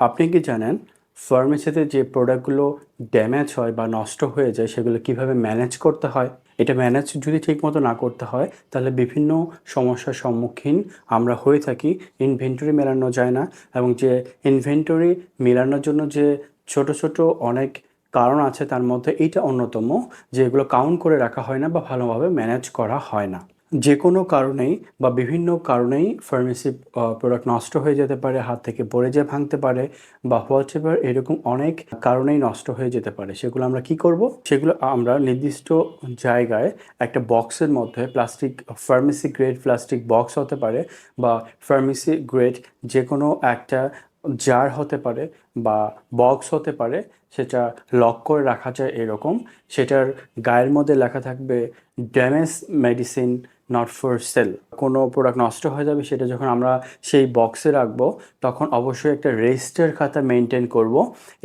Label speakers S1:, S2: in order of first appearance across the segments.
S1: আপনি কি জানেন ফার্মেসিতে যে প্রোডাক্টগুলো ড্যামেজ হয় বা নষ্ট হয়ে যায়, সেগুলো কীভাবে ম্যানেজ করতে হয়? এটা ম্যানেজ যদি ঠিকমতো না করতে হয়, তাহলে বিভিন্ন সমস্যার সম্মুখীন আমরা হয়ে থাকি। ইনভেন্টরি মেলানো যায় না এবং যে ইনভেন্টরি মেলানোর জন্য যে ছোট ছোট অনেক কারণ আছে, তার মধ্যে এইটা অন্যতম যে এগুলো কাউন্ট করে রাখা হয় না বা ভালোভাবে ম্যানেজ করা হয় না। যে কোনো কারণেই বা বিভিন্ন কারণেই ফার্মেসি প্রোডাক্ট নষ্ট হয়ে যেতে পারে, হাত থেকে পড়ে যেয়ে ভাঙতে পারে বা হোয়াট এভার এরকম অনেক কারণেই নষ্ট হয়ে যেতে পারে। সেগুলো আমরা কি করব? সেগুলো আমরা নির্দিষ্ট জায়গায় একটা বক্সের মধ্যে plastic pharmacy grade plastic box হতে পারে বা ফার্মেসি গ্রেড যে কোনো একটা জার হতে পারে বা বক্স হতে পারে, সেটা লক করে রাখা যায় এরকম। সেটার গায়ের মধ্যে লেখা থাকবে damage medicine not for sale কোনো প্রোডাক্ট নষ্ট হয়ে যাবে, সেটা যখন আমরা সেই বক্সে রাখব, তখন অবশ্যই একটা রেজিস্টার খাতা মেনটেন করব।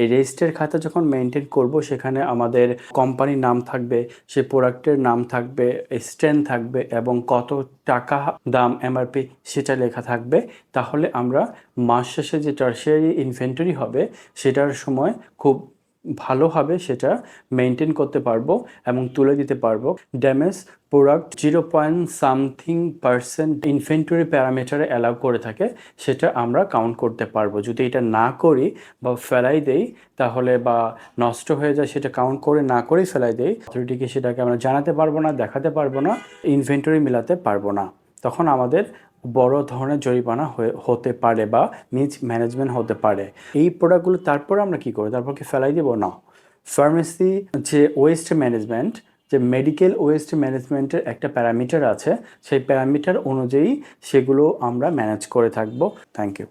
S1: এই রেজিস্টার খাতা যখন মেনটেন করব, সেখানে আমাদের কোম্পানির নাম থাকবে, সে প্রোডাক্টের নাম থাকবে স্ট্যান্ড থাকবে এবং কত টাকা দাম এমআরপি সেটা লেখা থাকবে। তাহলে আমরা মাস শেষে যে টার্সিয়ারি ইনভেন্টরি হবে, সেটার সময় খুব ভালোভাবে সেটা মেনটেন করতে পারব এবং তুলে দিতে পারব। Damage product zero point something percent inventory প্যারামিটারে allow করে থাকে, সেটা আমরা কাউন্ট করতে পারব। যদি এটা না করি বা ফেলাই দেই, তাহলে বা নষ্ট হয়ে যায়, সেটা কাউন্ট করে না করেই ফেলাই দেই, অথরিটিকে সেটাকে আমরা জানাতে পারব না, দেখাতে পারব না ইনভেন্টরি মেলাতে পারব না। তখন আমাদের বড় ধরনের জরিমানা হতে পারে বা মিস ম্যানেজমেন্ট হতে পারে। এই প্রোডাক্টগুলো তারপর আমরা কি করি তারপর কি ফেলাই দেবো? না। ফার্মেসি যে ওয়েস্ট ম্যানেজমেন্ট যে মেডিকেল ওয়েস্ট ম্যানেজমেন্টের একটা প্যারামিটার আছে, সেই প্যারামিটার অনুযায়ী সেগুলো আমরা ম্যানেজ করে থাকব। Thank you